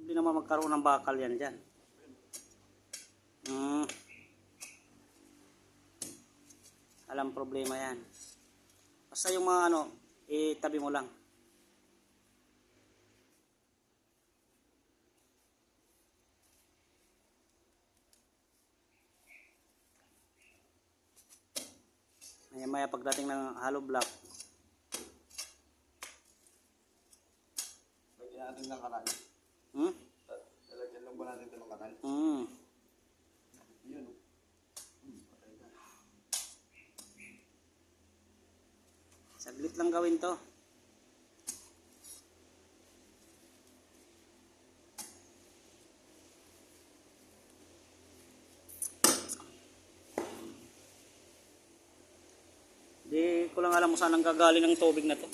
Hindi naman magkaroon ng bakal yan dyan. Hmm. Alam problema yan. Basta yung mga ano, itabi mo lang. Maya maya pagdating ng hollow block, Lagyan natin ng kanal. hmm? Lalagyan lang ba natin ito ng kanal? Hmm. Yun. Saglit lang gawin to. Di ko lang alam kung saan ang gagaling ng tubig na to.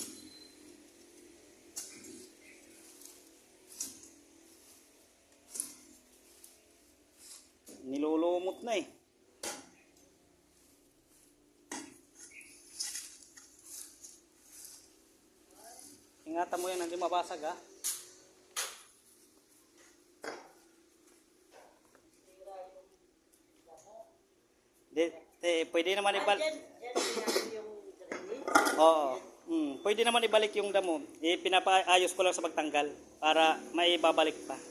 Nilulumot na eh. Ingatan mo yan, hindi mabasag ha. Di, di, pwede naman ibalik. Oo. Mm, pwede naman ibalik yung damo. Eh, pinapaayos ko lang sa pagtanggal para may babalik pa.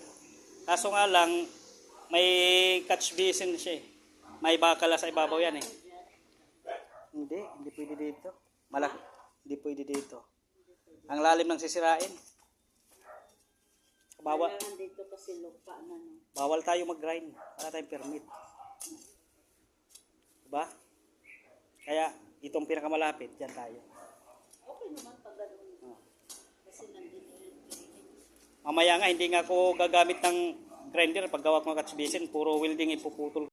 Kaso nga lang, may catch basin siya eh. May bakala sa ibabaw yan eh. Hindi, hindi pwede dito. Malaki, hindi pwede dito. Ang lalim ng sisirain. Bawal, Kailangan dito kasi lupa na no. bawal tayo mag-grind. Wala tayong permit. Diba? Kaya, itong pinakamalapit, dyan tayo. Okay naman pag ganun. Kasi nandito. Mamaya nga, hindi nga ako gagamit ng grinder paggawa ko ng catch basin. Puro welding ipuputol